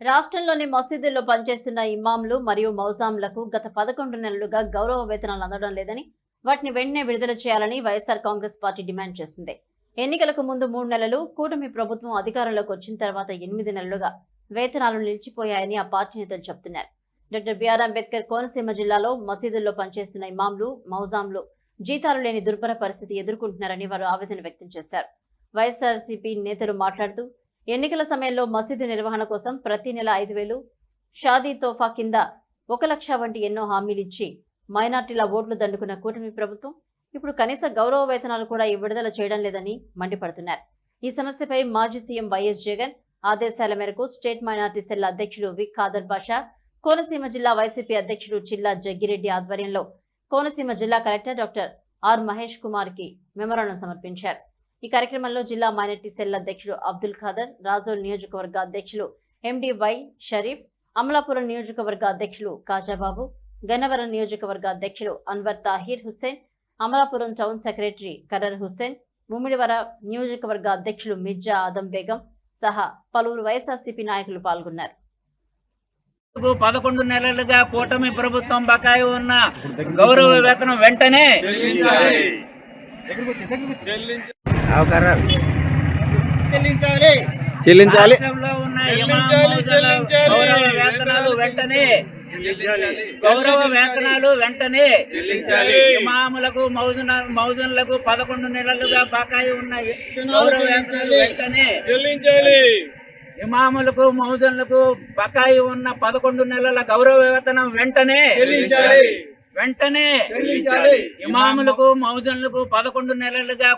రాష్ట్రంలోని మసీదుల్లో పనిచేస్తున్న ఇమాంలు మరియు మౌజాంలకు గత పదకొండు నెలలుగా గౌరవ వేతనాలు అందడం లేదని వాటిని వెంటనే విడుదల చేయాలని వైఎస్ఆర్ కాంగ్రెస్ పార్టీ డిమాండ్ చేసింది. ఎన్నికలకు ముందు మూడు నెలలు కూటమి ప్రభుత్వం అధికారంలోకి వచ్చిన తర్వాత ఎనిమిది నెలలుగా వేతనాలు నిలిచిపోయాయని ఆ పార్టీ నేతలు చెబుతున్నారు. డాక్టర్ బిఆర్ అంబేద్కర్ కోనసీమ జిల్లాలో మసీదుల్లో పనిచేస్తున్న ఇమాంలు మౌజాంలు జీతాలు లేని దుర్భర పరిస్థితి ఎదుర్కొంటున్నారని వారు ఆవేదన వ్యక్తం చేశారు. వైఎస్ఆర్సీపీ నేతలు మాట్లాడుతూ ఎన్నికల సమయంలో మసీదు నిర్వహణ కోసం ప్రతి నెల ఐదు వేలు షాదీ తోఫా కింద ఒక లక్ష వంటి ఎన్నో హామీలు ఇచ్చి మైనార్టీల ఓట్లు దండుకున్న కూటమి ప్రభుత్వం ఇప్పుడు కనీస గౌరవ వేతనాలు కూడా ఈ విడుదల చేయడం లేదని మండిపడుతున్నారు. ఈ సమస్యపై మాజీ సీఎం వైఎస్ జగన్ ఆదేశాల మేరకు స్టేట్ మైనార్టీ సెల్ అధ్యక్షుడు వి. ఖాదర్ బాషా కోనసీమ జిల్లా వైసీపీ అధ్యక్షుడు చిల్లా జగ్గిరెడ్డి ఆధ్వర్యంలో కోనసీమ జిల్లా కలెక్టర్ డాక్టర్ ఆర్ మహేష్ కుమార్కి మెమోరాండం సమర్పించారు. ఈ కార్యక్రమంలో జిల్లా మైనార్టీ సెల్ అధ్యక్షుడు అబ్దుల్ ఖాదర్ రాజోల్ నియోజకవర్గ అధ్యక్షులు ఎండి వై షరీఫ్ అమలాపురం నియోజకవర్గ అధ్యక్షులు కాజాబాబు గన్నవరం నియోజకవర్గ అధ్యక్షులు అన్వర్ తాహిర్ హుస్సేన్ అమలాపురం టౌన్ సెక్రటరీ కరర్ హుస్సేన్ ముమ్మిడివర నియోజకవర్గ అధ్యక్షులు మిర్జా ఆదం బేగం సహా పలువురు వైఎస్ఆర్సీపీ నాయకులు పాల్గొన్నారు. పదకొండు నెలలుగా కూటమి ప్రభుత్వం బకాయి ఉన్న గౌరవ వేతనం వెంటనే చెల్లించాలి. వేతనాలు వెంటనే గౌరవ వేతనాలు వెంటనే ఇమాములకు మౌజున మౌజున్లకు పదకొండు నెలలుగా బకాయి ఉన్న గౌరవ వేతనాలు వెంటనే ఇమాములకు మౌజన్లకు బకాయి ఉన్న పదకొండు నెలల గౌరవ వేతనం వెంటనే వెంటనే ఇమాములకు మౌజన్లకు పదకొండు నెలలుగా